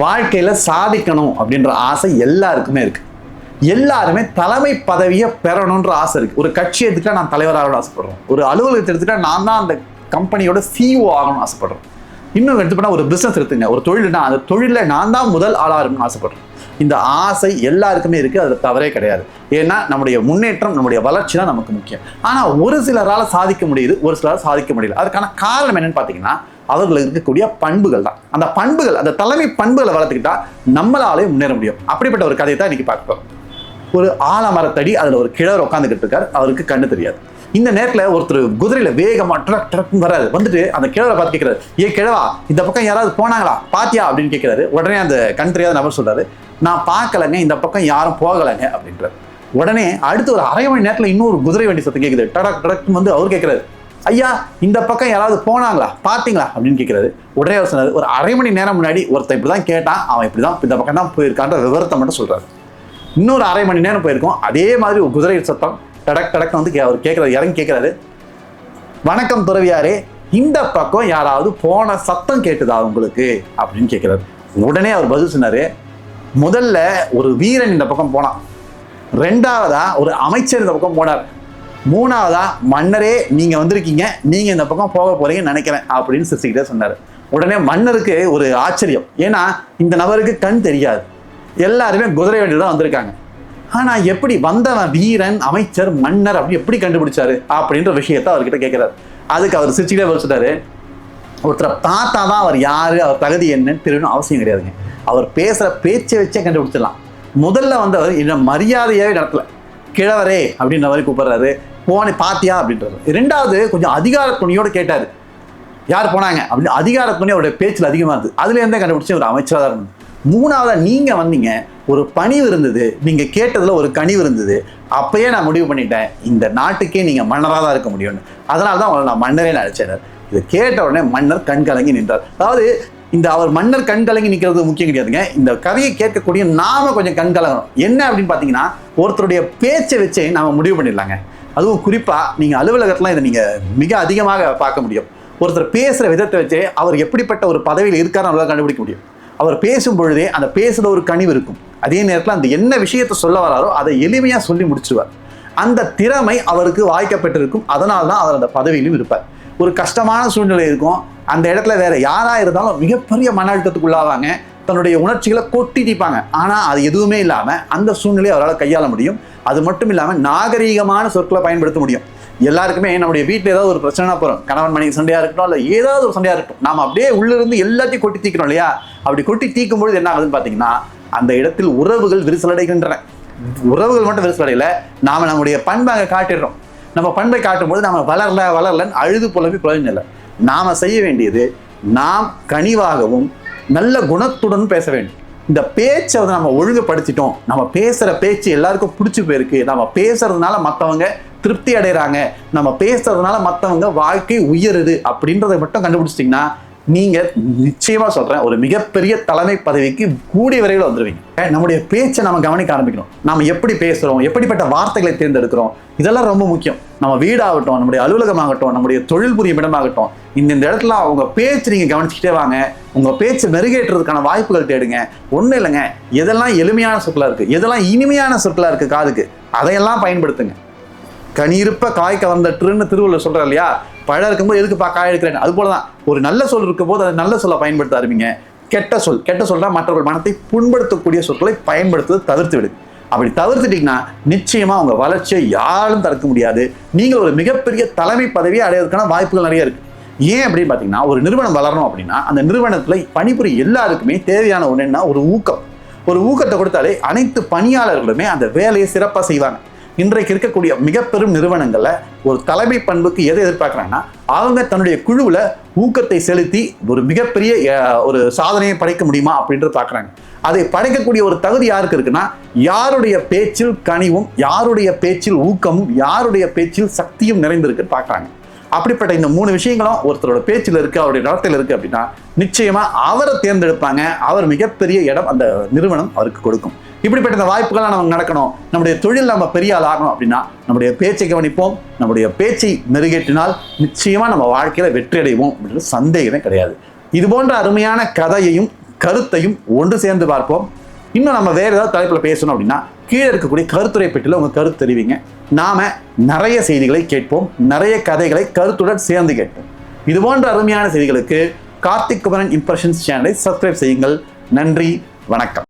வாழ்க்கையில் சாதிக்கணும் அப்படின்ற ஆசை எல்லாருக்குமே இருக்கு. எல்லாருமே தலைமை பதவியை பெறணுன்ற ஆசை இருக்கு. ஒரு கட்சி எடுத்துட்டா நான் தலைவராகணும்னு ஆசைப்படுறோம். ஒரு அலுவலகத்தை எடுத்துட்டா நான் தான் அந்த கம்பெனியோட சிஇஓ ஆகணும்னு ஆசைப்படுறேன் இன்னும் எடுத்துப்போனா ஒரு பிஸ்னஸ் எடுத்துங்க. ஒரு தொழில்னா அந்த தொழிலில் நான் தான் முதல் ஆளாகணும்னு ஆசைப்படுறேன் இந்த ஆசை எல்லாருக்குமே இருக்குது அதில் தவறே கிடையாது. ஏன்னா நம்முடைய முன்னேற்றம் நம்முடைய வளர்ச்சி தான் நமக்கு முக்கியம். ஆனால் ஒரு சிலரால் சாதிக்க முடியுது ஒரு சிலரால் சாதிக்க முடியல. அதுக்கான காரணம் என்னன்னு பார்த்தீங்கன்னா அவர்களுக்கு இருக்கக்கூடிய பண்புகள் தான். அந்த பண்புகள் அந்த தலைமை பண்புகளை வளர்த்துக்கிட்டா நம்மளாலே முன்னேற முடியும். அப்படிப்பட்ட ஒரு கதையை தான் இன்னைக்கு பார்க்குறோம் ஒரு ஆலமரத்தடி அதில் ஒரு கிழவர் உட்காந்துக்கிட்டு இருக்கார். அவருக்கு கண்ணு தெரியாது. இந்த நேரத்தில் ஒருத்தர் குதிரையில் வேகமாக ட்ரக் ட்ரக்னு வராது வந்துட்டு அந்த கிழவரை பார்த்து கேட்குறாரு ஏ கிழவா இந்த பக்கம் யாராவது போனாங்களா? பாத்தியா? அப்படின்னு கேட்குறாரு உடனே அந்த கண் தெரியாத நபர் சொல்கிறாரு நான் பார்க்கலங்க இந்த பக்கம் யாரும் போகலைங்க அப்படின்றார். உடனே அடுத்து ஒரு அரை மணி நேரத்தில் இன்னொரு குதிரை வண்டி சத்தம் கேட்குது டடக் டடக்னு வந்து அவர் கேட்குறாரு ஐயா இந்த பக்கம் யாராவது போனாங்களா? பார்த்தீங்களா அப்படின்னு கேட்கறாரு உடனே அவர் சொன்னார் ஒரு அரை மணி நேரம் முன்னாடி ஒருத்தன் இப்படி தான் கேட்டான். அவன் இப்படி தான் இந்த பக்கம் தான் போயிருக்கான்ற விவரத்தை மட்டும் சொல்கிறாரு இன்னொரு அரை மணி நேரம் போயிருக்கோம். அதே மாதிரி ஒரு குதிரை சத்தம் டடக் டடக் வந்து கே- அவர் கேட்குறாரு இறங்கி கேட்குறாரு வணக்கம் துறவியாரே இந்த பக்கம் யாராவது போன சத்தம் கேட்டுதா உங்களுக்கு? அப்படின்னு கேட்குறாரு உடனே அவர் பதில் சொன்னார் முதல்ல ஒரு வீரன் இந்த பக்கம் போனான். ரெண்டாவதா ஒரு அமைச்சர் இந்த பக்கம் போனார். மூணாவதா மன்னரே நீங்க வந்திருக்கீங்க. நீங்க இந்த பக்கம் போக போறீங்கன்னு நினைக்கிறேன் அப்படின்னு சிரிச்சுக்கிட்டே சொன்னாரு. உடனே மன்னருக்கு ஒரு ஆச்சரியம். ஏன்னா இந்த நபருக்கு கண் தெரியாது. எல்லாருமே குதிரை வண்டியில் தான் வந்திருக்காங்க. ஆனா எப்படி வந்தவன் வீரன் அமைச்சர் மன்னர் அப்படி எப்படி கண்டுபிடிச்சாரு அப்படின்ற விஷயத்த அவர்கிட்ட கேட்கிறாரு அதுக்கு அவர் சிரிச்சுக்கிட்டே வச்சுட்டாரு ஒருத்தரை பார்த்தா தான் அவர் யாரு அவர் தகுதி என்னன்னு தெரியணும் அவசியம் கிடையாதுங்க. அவர் பேசுற பேச்சை வச்சே கண்டுபிடிச்சிடலாம். முதல்ல வந்தவர் என்ன மரியாதையாவே நடத்தல. கிழவரே அப்படின்ற மாதிரி கூப்பிடுறாரு. போனே பார்த்தியா அப்படின்றது ரெண்டாவது கொஞ்சம் அதிகார துணியோடு கேட்டார். யார் போனாங்க? அப்படின்னு அதிகார துணி அவருடைய பேச்சில் அதிகமாக இருந்தது. அதுலேருந்தே கண்டுபிடிச்சி ஒரு அமைச்சராக தான் இருந்தது மூணாவதாக நீங்கள் வந்தீங்க ஒரு பணிவு இருந்தது நீங்கள் கேட்டதில் ஒரு கனிவு இருந்தது. அப்போயே நான் முடிவு பண்ணிட்டேன் இந்த நாட்டுக்கே நீங்கள் மன்னராக தான் இருக்க முடியும்னு. அதனால தான் உங்களை நான் மன்னரே நினைச்சேன் இதை கேட்ட உடனே மன்னர் கண் கலங்கி நின்றார். அதாவது இந்த அவர் மன்னர் கண் கலங்கி நிற்கிறது முக்கியம் கிடையாதுங்க. இந்த கதையை கேட்கக்கூடிய நாம கொஞ்சம் கண் கலங்கணும். என்ன அப்படின்னு பார்த்தீங்கன்னா ஒருத்தருடைய பேச்சை வச்சே நாம் முடிவு பண்ணிடலாங்க. அதுவும் குறிப்பாக நீங்கள் அலுவலகத்தெலாம் இதை நீங்கள் மிக அதிகமாக பார்க்க முடியும். ஒருத்தர் பேசுகிற விதத்தை வச்சே அவர் எப்படிப்பட்ட ஒரு பதவியில் இருக்கார் நம்மளால் கண்டுபிடிக்க முடியும். அவர் பேசும் பொழுதே அந்த பேசுகிற ஒரு கனிவு இருக்கும். அதே நேரத்தில் அந்த என்ன விஷயத்தை சொல்ல வராரோ அதை எளிமையாக சொல்லி முடிச்சிருவார். அந்த திறமை அவருக்கு வாய்க்கப்பட்டிருக்கும். அதனால தான் அவர் அந்த பதவியிலும் இருப்பார். ஒரு கஷ்டமான சூழ்நிலை இருக்கும். அந்த இடத்துல வேற யாராக இருந்தாலும் மிகப்பெரிய மன அழுத்தத்துக்குள்ளாவாங்க தன்னுடைய உணர்ச்சிகளை கொட்டி தீப்பாங்க ஆனால் அது எதுவுமே இல்லாமல் அந்த சூழ்நிலையை அவரால் கையாள முடியும். அது மட்டும் இல்லாமல் நாகரீகமான சொற்களை பயன்படுத்த முடியும். எல்லாருக்குமே நம்முடைய வீட்டில் ஏதாவது ஒரு பிரச்சனை போகிறோம் கணவன் மனைவி சண்டையாக இருக்கட்டும் இல்லை ஏதாவது ஒரு சண்டையாக இருக்கட்டும். நாம் அப்படியே உள்ளிருந்து எல்லாத்தையும் கொட்டி தீக்கிறோம் இல்லையா? அப்படி கொட்டி தீக்கும் பொழுது என்ன ஆகுதுன்னு பார்த்தீங்கன்னா அந்த இடத்தில் உறவுகள் விரிசலடைகின்றன உறவுகள் மட்டும் விரிசலடையில நாம நம்முடைய பண்பை அங்கே காட்டிடுறோம். நம்ம பண்பை காட்டும்போது நம்ம வளரல வளரலன்னு அழுது புலம்பி பிரயோஜனம் இல்லை நாம் செய்ய வேண்டியது நாம் கனிவாகவும் நல்ல குணத்துடன் பேச வேண்டும். இந்த பேச்சை வந்து நம்ம ஒழுங்குபடுத்திட்டோம். நம்ம பேசுகிற பேச்சு எல்லாருக்கும் பிடிச்சி போயிருக்கு. நம்ம பேசுறதுனால மற்றவங்க திருப்தி அடைகிறாங்க நம்ம பேசுறதுனால மற்றவங்க வாழ்க்கை உயருது அப்படின்றத மட்டும் கண்டுபிடிச்சிட்டிங்கன்னா நீங்கள் நிச்சயமாக சொல்கிறேன் ஒரு மிகப்பெரிய தலைமை பதவிக்கு கூடிய விரைவில் வந்துடுவீங்க நம்முடைய பேச்சை நம்ம கவனிக்க ஆரம்பிக்கணும். நம்ம எப்படி பேசுகிறோம் எப்படிப்பட்ட வார்த்தைகளை தேர்ந்தெடுக்கிறோம்? இதெல்லாம் ரொம்ப முக்கியம். நம்ம வீடாகட்டும் நம்முடைய அலுவலகமாகட்டும் நம்முடைய தொழில் புரியும் இடமாகட்டும் இந்த இந்த இடத்துல அவங்க பேச்சு நீங்கள் கவனிச்சுக்கிட்டே வாங்க. உங்கள் பேச்சு மெருகேற்றுறதுக்கான வாய்ப்புகள் தேடுங்க. ஒன்றும் இல்லைங்க. எதெல்லாம் எளிமையான சொற்களாக இருக்குது எதெல்லாம் இனிமையான சொற்களாக இருக்குது காதுக்கு? அதையெல்லாம் பயன்படுத்துங்க. கனியிருப்ப காய் கலந்தற்றுன்னு திருவள்ளுவர் சொல்கிறார் இல்லையா? பழம் இருக்கும்போது பா காய் எடுக்கிறேன் அது போல தான் ஒரு நல்ல சொல் இருக்கும்போது அதை நல்ல சொல்ல பயன்படுத்த ஆரம்பிங்க. கெட்ட சொல். கெட்ட சொல்றா மற்றவர்கள் மனத்தை புண்படுத்தக்கூடிய சொற்களை பயன்படுத்துவதை தவிர்த்து விடு. அப்படி தவிர்த்துட்டீங்கன்னா நிச்சயமா உங்க வளர்ச்சியை யாரும் தடுக்க முடியாது. நீங்கள் ஒரு மிகப்பெரிய தலைமை பதவியை அடைவதற்கான வாய்ப்புகள் நிறைய இருக்கு. ஏன் அப்படின்னு பார்த்தீங்கன்னா ஒரு நிறுவனம் வளரணும் அப்படின்னா அந்த நிறுவனத்தில் பணிபுரி எல்லாருக்குமே தேவையான ஒன்று என்ன ஒரு ஊக்கம். ஒரு ஊக்கத்தை கொடுத்தாலே அனைத்து பணியாளர்களுமே அந்த வேலையை சிறப்பாக செய்வாங்க. இன்றைக்கு இருக்கக்கூடிய மிக பெரும் நிறுவனங்கள்ல ஒரு தலைமை பண்புக்கு எதை எதிர்பார்க்குறாங்கன்னா அவங்க தன்னுடைய குழுவில் ஊக்கத்தை செலுத்தி ஒரு மிகப்பெரிய ஒரு சாதனையை படைக்க முடியுமா அப்படின்றது பார்க்குறாங்க. அதை படைக்கக்கூடிய ஒரு தகுதி யாருக்கு இருக்குன்னா யாருடைய பேச்சில் கனிவும் யாருடைய பேச்சில் ஊக்கமும் யாருடைய பேச்சில் சக்தியும் நிறைந்திருக்குன்னு பார்க்குறாங்க. அப்படிப்பட்ட இந்த மூணு விஷயங்களும் ஒருத்தரோட பேச்சில் இருக்கு அவருடைய நடத்தையில் இருக்கு அப்படின்னா நிச்சயமா அவரை தேர்ந்தெடுப்பாங்க. அவர் மிகப்பெரிய இடம் அந்த நிறுவனம் அவருக்கு கொடுக்கும். இப்படிப்பட்ட இந்த வாய்ப்புகள்லாம் நமக்கு நடக்கணும். நம்முடைய தொழில் நம்ம பெரிய ஆள் ஆகணும் அப்படின்னா நம்முடைய பேச்சை கவனிப்போம். நம்முடைய பேச்சை மெருகேற்றினால் நிச்சயமா நம்ம வாழ்க்கையில வெற்றி அடைவோம் அப்படின்றது சந்தேகமே கிடையாது. இது போன்ற அருமையான கதையையும் கருத்தையும் ஒன்று சேர்ந்து பார்ப்போம். இன்னும் நம்ம வேறு ஏதாவது தலைப்பில் பேசணும் அப்படின்னா கீழே இருக்கக்கூடிய கருத்துரை பெட்டியில் உங்கள் கருத்து தெரிவிங்க. நாம நிறைய செய்திகளை கேட்போம். நிறைய கதைகளை கருத்துடன் சேர்ந்து கேட்போம். இது போன்ற அருமையான செய்திகளுக்கு கார்த்திக் குமரன் இம்ப்ரெஷன்ஸ் சேனலை சப்ஸ்கிரைப் செய்யுங்கள். நன்றி. வணக்கம்.